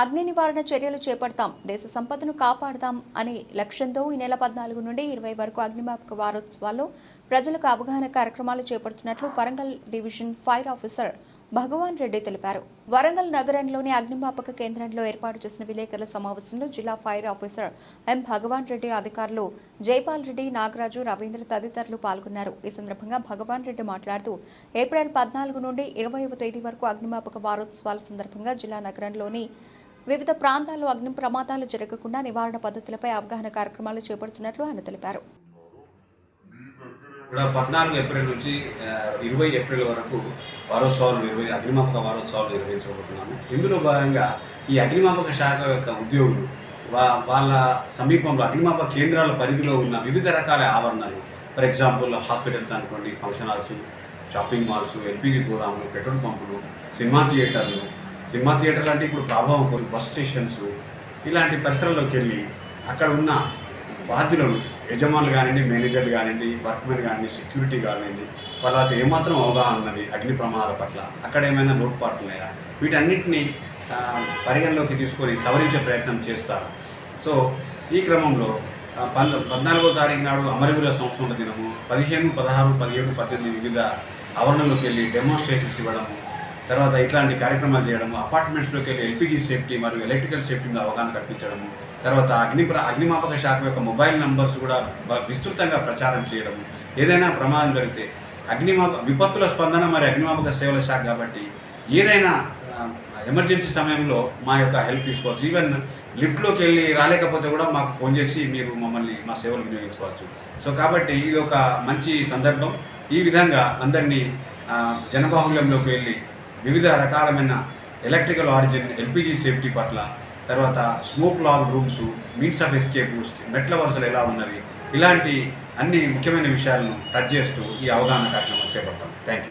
అగ్ని నివారణ చర్యలు చేపడతాం దేశ సంపదను కాపాడతాం అనే లక్ష్యంతో ఈ నెల పద్నాలుగు నుండి ఇరవై వరకు అగ్నిమాపక వారోత్సవాల్లో ప్రజలకు అవగాహన కార్యక్రమాలు చేపడుతున్నట్లు Warangal division fire officer Bhagwan Reddy తెలిపారు. వరంగల్ నగరంలోని అగ్నిమాపక కేంద్రంలో ఏర్పాటు చేసిన విలేకరుల సమావేశంలో జిల్లా fire officer M Bhagwan Reddy అధికారులు జైపాల్ రెడ్డి నాగరాజు రవీంద్ర తదితరులు పాల్గొన్నారు. ఈ సందర్భంగా భగవాన్ రెడ్డి మాట్లాడుతూ ఏప్రిల్ పద్నాలుగు నుండి ఇరవైవ తేదీ వరకు అగ్నిమాపక వారోత్సవాల సందర్భంగా జిల్లా నగరంలోని వివిధ ప్రాంతాల్లో అగ్ని ప్రమాదాలు జరగకుండా నివారణ పద్ధతులపై అవగాహన కార్యక్రమాలు చేపడుతున్నట్లు ఆయన తెలిపారు. కూడా పద్నాలుగు ఏప్రిల్ నుంచి ఇరవై ఏప్రిల్ వరకు వారోత్సవాలు నిర్వహి అగ్నిమాపక వారోత్సవాలు నిర్వహించబోతున్నాము. ఇందులో భాగంగా ఈ అగ్నిమాపక శాఖ యొక్క ఉద్యోగులు వా వాళ్ళ సమీపంలో అగ్నిమాపక కేంద్రాల పరిధిలో ఉన్న వివిధ రకాల ఆవరణలు ఫర్ ఎగ్జాంపుల్ హాస్పిటల్స్ అనుకోండి function halls shopping malls LPG గోదాములు పెట్రోల్ పంపులు సినిమా థియేటర్లు సినిమా థియేటర్లు అంటే ఇప్పుడు ప్రభావం కొన్ని బస్ స్టేషన్స్ ఇలాంటి పరిసరాల్లోకి వెళ్ళి అక్కడ ఉన్న బాధ్యులను యజమానులు కానివ్వండి మేనేజర్లు కానివ్వండి వర్క్మెన్ కానివ్వండి సెక్యూరిటీ కానివ్వండి వాళ్ళకి ఏమాత్రం అవగాహన ఉన్నది అగ్ని ప్రమాదాల పట్ల. అక్కడ ఏమైనా లోటుపాట్లు ఉన్నాయా? వీటన్నిటిని పరిగణలోకి తీసుకొని సవరించే ప్రయత్నం చేస్తారు. సో ఈ క్రమంలో ఆ, పద్నాలుగో తారీఖు నాడు అమరవీరుల సంస్మరణ దినము పదిహేను పదహారు పదిహేడు పద్దెనిమిది వివిధ ఆవరణలోకి వెళ్ళి డెమోన్స్ట్రేషన్స్ ఇవ్వడము తర్వాత ఇట్లాంటి కార్యక్రమాలు చేయడము అపార్ట్మెంట్స్లోకి వెళ్ళి ఎల్పిజి సేఫ్టీ మరియు ఎలక్ట్రికల్ సేఫ్టీ మీద అవగాహన కల్పించడము తర్వాత అగ్ని ప్ర- అగ్నిమాపక శాఖ యొక్క మొబైల్ నంబర్స్ కూడా విస్తృతంగా ప్రచారం చేయడము ఏదైనా ప్రమాదం జరిగితే అగ్నిమాప విపత్తుల స్పందన మరి అగ్నిమాపక సేవల శాఖ కాబట్టి ఏదైనా ఎమర్జెన్సీ సమయంలో మా యొక్క హెల్ప్ తీసుకోవచ్చు. ఈవెన్ లిఫ్ట్లోకి వెళ్ళి రాలేకపోతే కూడా మాకు ఫోన్ చేసి మీరు మమ్మల్ని మా సేవలు వినియోగించుకోవచ్చు. సో కాబట్టి ఇది ఒక మంచి సందర్భం. ఈ విధంగా అందరినీ ఆ, జనబాహుల్యంలోకి వెళ్ళి వివిధ రకాలమైన ఎలక్ట్రికల్ ఆరిజిన్ ఎల్పిజి సేఫ్టీ పట్ల తర్వాత smoke log rooms means of escape మెట్ల వరుసలు ఎలా ఉన్నవి ఇలాంటి అన్ని ముఖ్యమైన విషయాలను టచ్ చేస్తూ ఈ అవగాహన కార్యక్రమం చేపడతాం. Thank you